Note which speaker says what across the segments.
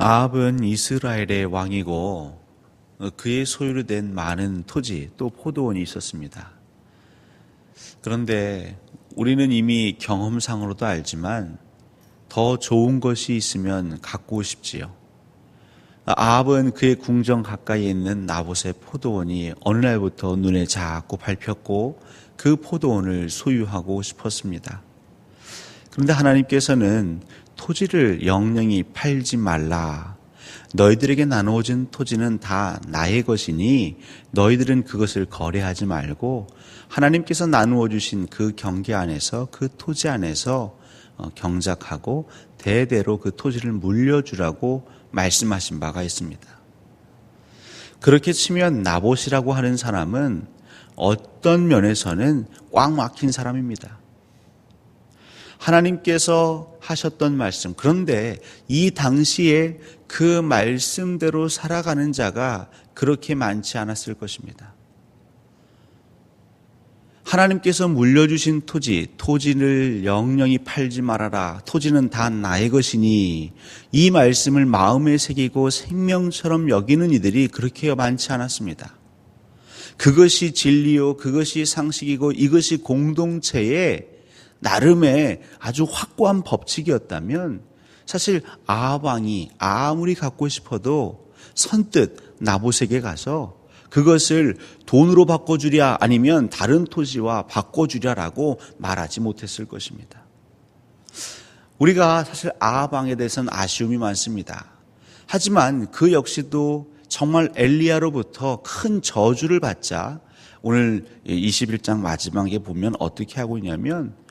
Speaker 1: 아합은 이스라엘의 왕이고 그의 소유로 된 많은 토지 또 포도원이 있었습니다. 그런데 우리는 이미 경험상으로도 알지만 더 좋은 것이 있으면 갖고 싶지요. 아합은 그의 궁정 가까이에 있는 나봇의 포도원이 어느 날부터 눈에 자꾸 밟혔고 그 포도원을 소유하고 싶었습니다. 그런데 하나님께서는 토지를 영영히 팔지 말라. 너희들에게 나누어진 토지는 다 나의 것이니 너희들은 그것을 거래하지 말고 하나님께서 나누어 주신 그 경계 안에서 그 토지 안에서 어, 경작하고 대대로 그 토지를 물려주라고 말씀하신 바가 있습니다. 그렇게 치면 나봇이라고 하는 사람은 어떤 면에서는 꽉 막힌 사람입니다. 하나님께서 하셨던 말씀. 그런데 이 당시에 그 말씀대로 살아가는 자가 그렇게 많지 않았을 것입니다. 하나님께서 물려주신 토지, 토지를 영영히 팔지 말아라. 토지는 다 나의 것이니 이 말씀을 마음에 새기고 생명처럼 여기는 이들이 그렇게 많지 않았습니다. 그것이 진리요, 그것이 상식이고 이것이 공동체의 나름의 아주 확고한 법칙이었다면 사실 아합 왕이 아무리 갖고 싶어도 선뜻 나봇에게 가서 그것을 돈으로 바꿔주랴 아니면 다른 토지와 바꿔주랴라고 말하지 못했을 것입니다. 우리가 사실 아합왕에 대해서는 아쉬움이 많습니다. 하지만 그 역시도 정말 엘리야로부터 큰 저주를 받자 오늘 21장 마지막에 보면 어떻게 하고 있냐면 어,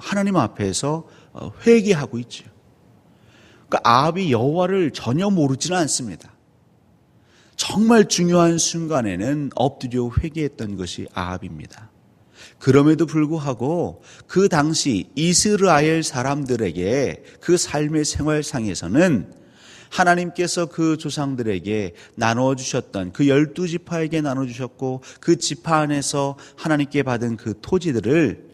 Speaker 1: 하나님 앞에서 어, 회개하고 있죠. 그러니까 아합이 여호와를 전혀 모르지는 않습니다. 정말 중요한 순간에는 엎드려 회개했던 것이 아합입니다. 그럼에도 불구하고 그 당시 이스라엘 사람들에게 그 삶의 생활상에서는 하나님께서 그 조상들에게 나눠 주셨던 그 열두 지파에게 나눠 주셨고 그 지파 안에서 하나님께 받은 그 토지들을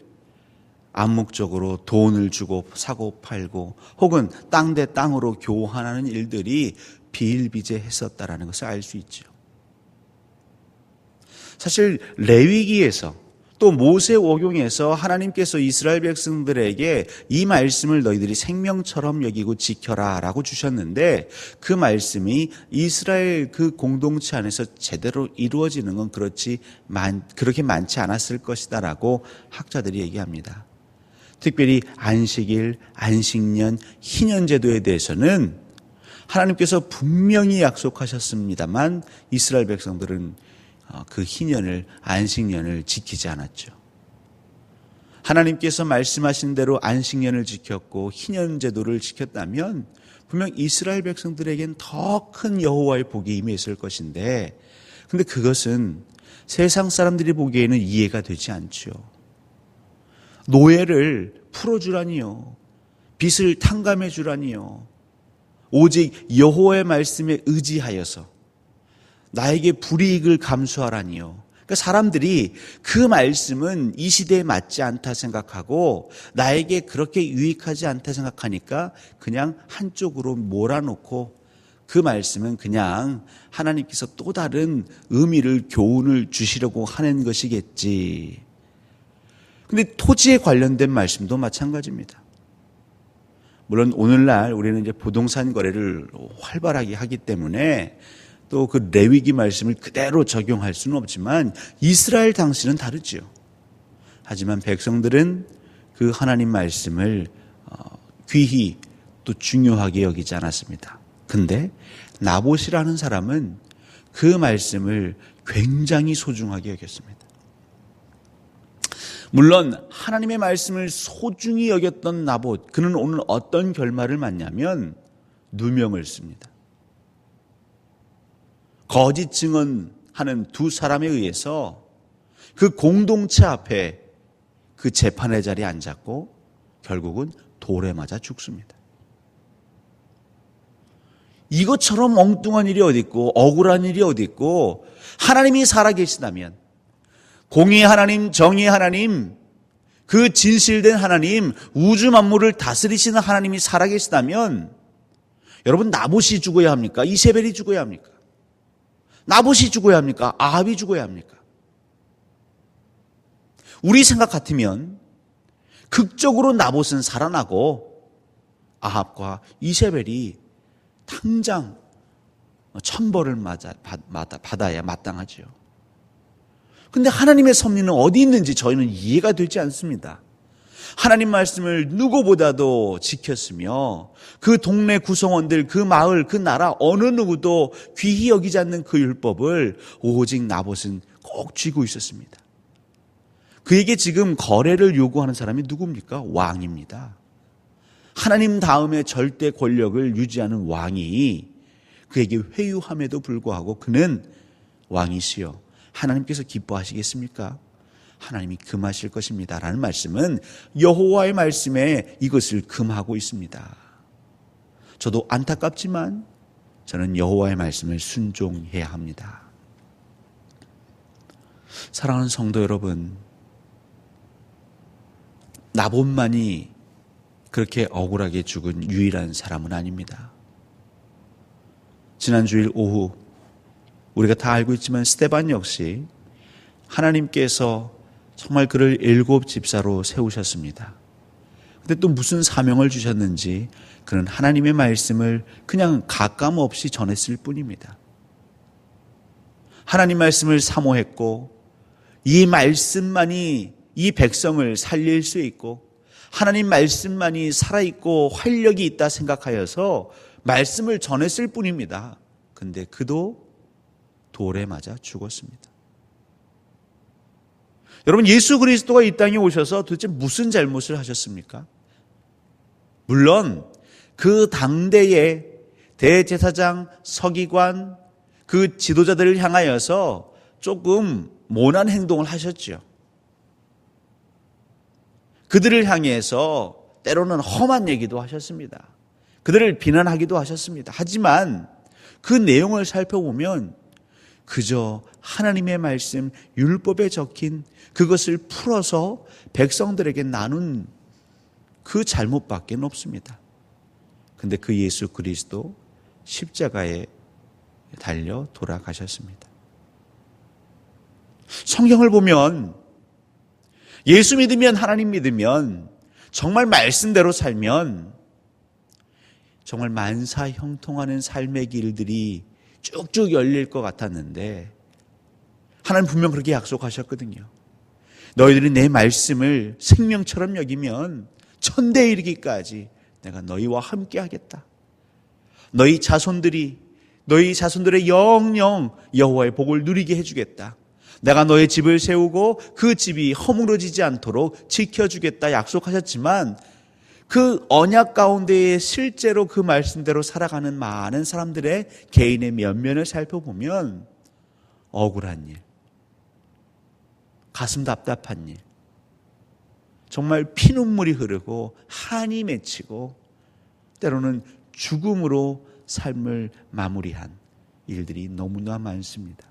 Speaker 1: 암묵적으로 돈을 주고 사고 팔고 혹은 땅 대 땅으로 교환하는 일들이 비일비재했었다라는 것을 알 수 있죠. 사실 레위기에서 또 모세 오경에서 하나님께서 이스라엘 백성들에게 이 말씀을 너희들이 생명처럼 여기고 지켜라라고 주셨는데 그 말씀이 이스라엘 그 공동체 안에서 제대로 이루어지는 건 그렇지 많 그렇게 많지 않았을 것이다라고 학자들이 얘기합니다. 특별히 안식일, 안식년, 희년제도에 대해서는 하나님께서 분명히 약속하셨습니다만 이스라엘 백성들은 어, 그 희년을 안식년을 지키지 않았죠. 하나님께서 말씀하신 대로 안식년을 지켰고 희년 제도를 지켰다면 분명 이스라엘 백성들에겐 더 큰 여호와의 복이 임했을 것인데 근데 그것은 세상 사람들이 보기에는 이해가 되지 않죠. 노예를 풀어주라니요. 빚을 탕감해 주라니요. 오직 여호와의 말씀에 의지하여서 나에게 불이익을 감수하라니요. 그러니까 사람들이 그 말씀은 이 시대에 맞지 않다 생각하고 나에게 그렇게 유익하지 않다 생각하니까 그냥 한쪽으로 몰아놓고 그 말씀은 그냥 하나님께서 또 다른 의미를 교훈을 주시려고 하는 것이겠지. 근데 토지에 관련된 말씀도 마찬가지입니다. 물론 오늘날 우리는 이제 부동산 거래를 활발하게 하기 때문에 또 그 레위기 말씀을 그대로 적용할 수는 없지만 이스라엘 당시는 다르죠. 하지만 백성들은 그 하나님 말씀을 어, 귀히 또 중요하게 여기지 않았습니다. 근데 나봇이라는 사람은 그 말씀을 굉장히 소중하게 여겼습니다. 물론 하나님의 말씀을 소중히 여겼던 나봇 그는 오늘 어떤 결말을 맞냐면 누명을 씁니다. 거짓 증언하는 두 사람에 의해서 그 공동체 앞에 그 재판의 자리에 앉았고 결국은 돌에 맞아 죽습니다. 이것처럼 엉뚱한 일이 어디 있고 억울한 일이 어디 있고 하나님이 살아계시다면 공의 하나님, 정의 하나님, 그 진실된 하나님, 우주 만물을 다스리시는 하나님이 살아계시다면 여러분 나봇이 죽어야 합니까? 이세벨이 죽어야 합니까? 나봇이 죽어야 합니까? 아합이 죽어야 합니까? 우리 생각 같으면 극적으로 나봇은 살아나고 아합과 이세벨이 당장 천벌을 맞아, 받, 받아야 마땅하지요. 근데 하나님의 섭리는 어디 있는지 저희는 이해가 되지 않습니다. 하나님 말씀을 누구보다도 지켰으며 그 동네 구성원들, 그 마을, 그 나라 어느 누구도 귀히 여기지 않는 그 율법을 오직 나봇은 꼭 쥐고 있었습니다. 그에게 지금 거래를 요구하는 사람이 누굽니까? 왕입니다. 하나님 다음에 절대 권력을 유지하는 왕이 그에게 회유함에도 불구하고 그는 왕이시여 하나님께서 기뻐하시겠습니까? 하나님이 금하실 것입니다. 라는 말씀은 여호와의 말씀에 이것을 금하고 있습니다. 저도 안타깝지만 저는 여호와의 말씀을 순종해야 합니다. 사랑하는 성도 여러분, 나본만이 그렇게 억울하게 죽은 유일한 사람은 아닙니다. 지난 주일 오후 우리가 다 알고 있지만 스테반 역시 하나님께서 정말 그를 일곱 집사로 세우셨습니다. 근데 또 무슨 사명을 주셨는지 그는 하나님의 말씀을 그냥 가감 없이 전했을 뿐입니다. 하나님 말씀을 사모했고 이 말씀만이 이 백성을 살릴 수 있고 하나님 말씀만이 살아있고 활력이 있다 생각하여서 말씀을 전했을 뿐입니다. 근데 그도 돌에 맞아 죽었습니다. 여러분 예수 그리스도가 이 땅에 오셔서 도대체 무슨 잘못을 하셨습니까? 물론 그 당대의 대제사장, 서기관, 그 지도자들을 향하여서 조금 모난 행동을 하셨죠. 그들을 향해서 때로는 험한 얘기도 하셨습니다. 그들을 비난하기도 하셨습니다. 하지만 그 내용을 살펴보면 그저 하나님의 말씀, 율법에 적힌 그것을 풀어서 백성들에게 나눈 그 잘못밖에 없습니다. 근데 그 예수 그리스도 십자가에 달려 돌아가셨습니다. 성경을 보면 예수 믿으면 하나님 믿으면 정말 말씀대로 살면 정말 만사 형통하는 삶의 길들이 쭉쭉 열릴 것 같았는데 하나님 분명 그렇게 약속하셨거든요. 너희들이 내 말씀을 생명처럼 여기면 천대에 이르기까지 내가 너희와 함께 하겠다. 너희 자손들이 너희 자손들의 영영 여호와의 복을 누리게 해주겠다. 내가 너의 집을 세우고 그 집이 허물어지지 않도록 지켜주겠다 약속하셨지만 그 언약 가운데에 실제로 그 말씀대로 살아가는 많은 사람들의 개인의 면면을 살펴보면 억울한 일, 가슴 답답한 일, 정말 피눈물이 흐르고 한이 맺히고 때로는 죽음으로 삶을 마무리한 일들이 너무나 많습니다.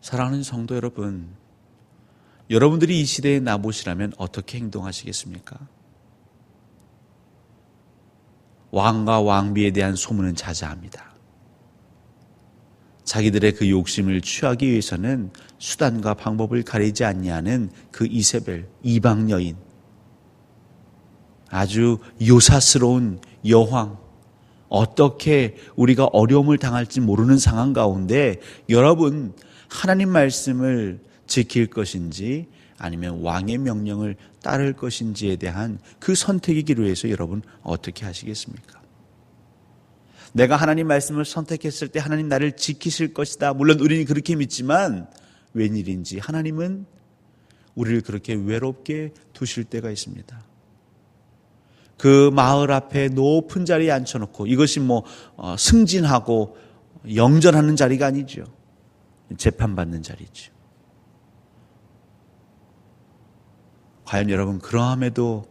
Speaker 1: 사랑하는 성도 여러분, 여러분들이 이 시대의 나봇이라면 어떻게 행동하시겠습니까? 왕과 왕비에 대한 소문은 자자합니다. 자기들의 그 욕심을 취하기 위해서는 수단과 방법을 가리지 않냐는 그 이세벨 이방 여인 아주 요사스러운 여황 어떻게 우리가 어려움을 당할지 모르는 상황 가운데 여러분 하나님 말씀을 지킬 것인지 아니면 왕의 명령을 따를 것인지에 대한 그 선택의 기로 해서 여러분 어떻게 하시겠습니까? 내가 하나님 말씀을 선택했을 때 하나님 나를 지키실 것이다. 물론 우리는 그렇게 믿지만 웬일인지 하나님은 우리를 그렇게 외롭게 두실 때가 있습니다. 그 마을 앞에 높은 자리에 앉혀놓고 이것이 뭐 어, 승진하고 영전하는 자리가 아니죠. 재판받는 자리죠. 과연 여러분 그러함에도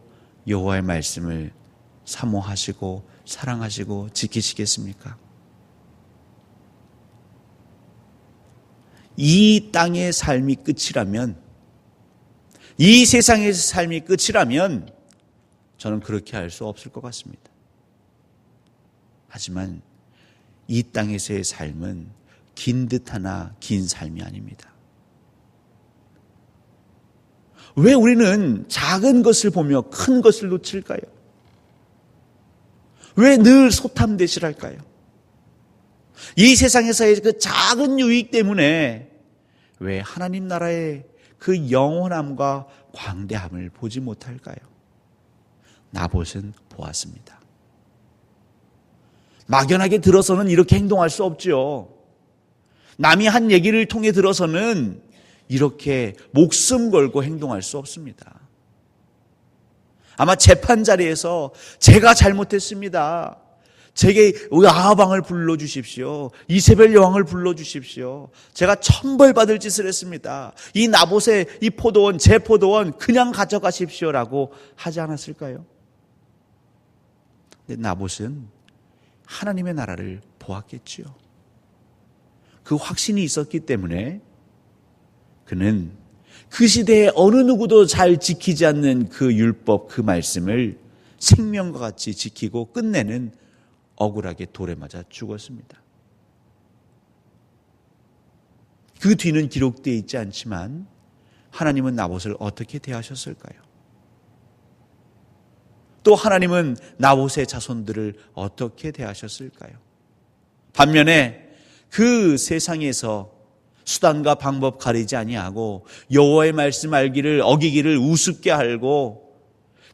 Speaker 1: 여호와의 말씀을 사모하시고 사랑하시고 지키시겠습니까? 이 땅의 삶이 끝이라면 이 세상에서 삶이 끝이라면 저는 그렇게 할 수 없을 것 같습니다. 하지만 이 땅에서의 삶은 긴 듯 하나 긴 삶이 아닙니다. 왜 우리는 작은 것을 보며 큰 것을 놓칠까요? 왜 늘 소탐대실할까요? 이 세상에서의 그 작은 유익 때문에 왜 하나님 나라의 그 영원함과 광대함을 보지 못할까요? 나봇은 보았습니다. 막연하게 들어서는 이렇게 행동할 수 없죠. 남이 한 얘기를 통해 들어서는 이렇게 목숨 걸고 행동할 수 없습니다. 아마 재판 자리에서 제가 잘못했습니다. 제게 아하방을 불러주십시오. 이세벨 여왕을 불러주십시오. 제가 천벌받을 짓을 했습니다. 이 나봇의 이 포도원, 제 포도원 그냥 가져가십시오라고 하지 않았을까요? 근데 나봇은 하나님의 나라를 보았겠지요. 그 확신이 있었기 때문에 그는 그 시대에 어느 누구도 잘 지키지 않는 그 율법, 그 말씀을 생명과 같이 지키고 끝내는 억울하게 돌에 맞아 죽었습니다. 그 뒤는 기록되어 있지 않지만 하나님은 나봇을 어떻게 대하셨을까요? 또 하나님은 나봇의 자손들을 어떻게 대하셨을까요? 반면에 그 세상에서 수단과 방법 가리지 아니하고 여호와의 말씀 알기를 어기기를 우습게 알고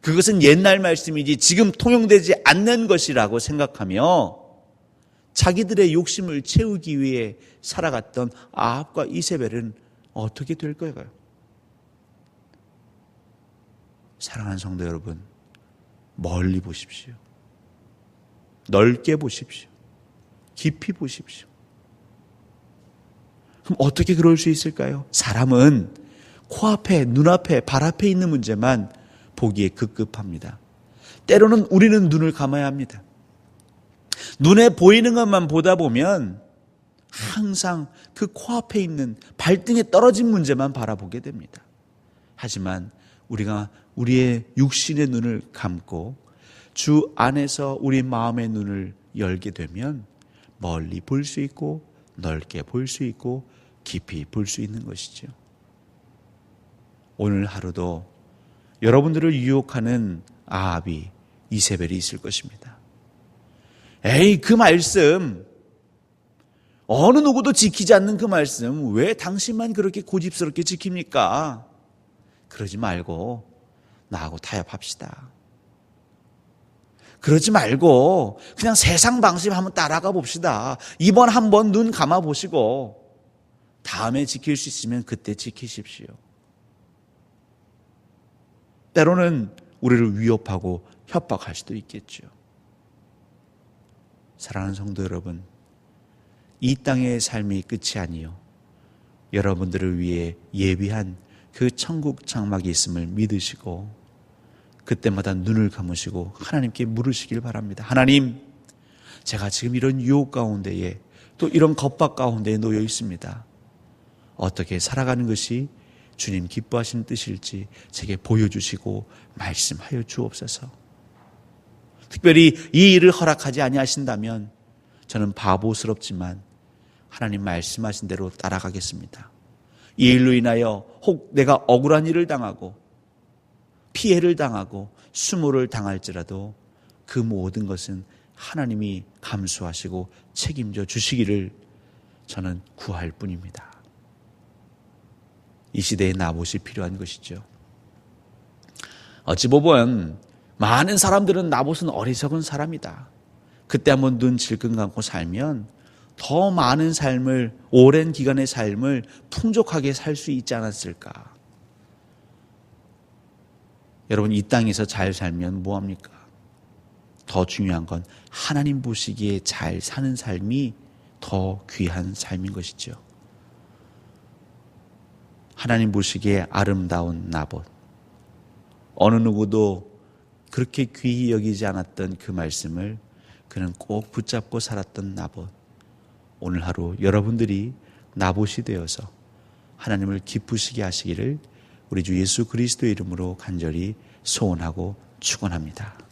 Speaker 1: 그것은 옛날 말씀이지 지금 통용되지 않는 것이라고 생각하며 자기들의 욕심을 채우기 위해 살아갔던 아합과 이세벨은 어떻게 될 거예요? 사랑하는 성도 여러분, 멀리 보십시오. 넓게 보십시오. 깊이 보십시오. 그럼 어떻게 그럴 수 있을까요? 사람은 코앞에, 눈앞에, 발 앞에 있는 문제만 보기에 급급합니다. 때로는 우리는 눈을 감아야 합니다. 눈에 보이는 것만 보다 보면 항상 그 코앞에 있는 발등에 떨어진 문제만 바라보게 됩니다. 하지만 우리가 우리의 육신의 눈을 감고 주 안에서 우리 마음의 눈을 열게 되면 멀리 볼 수 있고 넓게 볼 수 있고 깊이 볼 수 있는 것이죠. 오늘 하루도 여러분들을 유혹하는 아합이 이세벨이 있을 것입니다. 에이, 그 말씀, 어느 누구도 지키지 않는 그 말씀, 왜 당신만 그렇게 고집스럽게 지킵니까? 그러지 말고, 나하고 타협합시다. 그러지 말고, 그냥 세상 방식 한번 따라가 봅시다. 이번 한번 눈 감아 보시고, 다음에 지킬 수 있으면 그때 지키십시오. 때로는 우리를 위협하고 협박할 수도 있겠죠. 사랑하는 성도 여러분, 이 땅의 삶이 끝이 아니요. 여러분들을 위해 예비한 그 천국 장막이 있음을 믿으시고 그때마다 눈을 감으시고 하나님께 물으시길 바랍니다. 하나님, 제가 지금 이런 유혹 가운데에 또 이런 겁박 가운데에 놓여 있습니다. 어떻게 살아가는 것이 주님 기뻐하시는 뜻일지 제게 보여주시고 말씀하여 주옵소서. 특별히 이 일을 허락하지 아니하신다면 저는 바보스럽지만 하나님 말씀하신 대로 따라가겠습니다. 이 일로 인하여 혹 내가 억울한 일을 당하고 피해를 당하고 수모를 당할지라도 그 모든 것은 하나님이 감수하시고 책임져 주시기를 저는 구할 뿐입니다. 이 시대에 나봇이 필요한 것이죠. 어찌 보면 많은 사람들은 나봇은 어리석은 사람이다. 그때 한번 눈 질끈 감고 살면 더 많은 삶을 오랜 기간의 삶을 풍족하게 살 수 있지 않았을까? 여러분 이 땅에서 잘 살면 뭐 합니까? 더 중요한 건 하나님 보시기에 잘 사는 삶이 더 귀한 삶인 것이죠. 하나님 보시기에 아름다운 나봇. 어느 누구도 그렇게 귀히 여기지 않았던 그 말씀을 그는 꼭 붙잡고 살았던 나봇. 오늘 하루 여러분들이 나봇이 되어서 하나님을 기쁘시게 하시기를 우리 주 예수 그리스도의 이름으로 간절히 소원하고 축원합니다.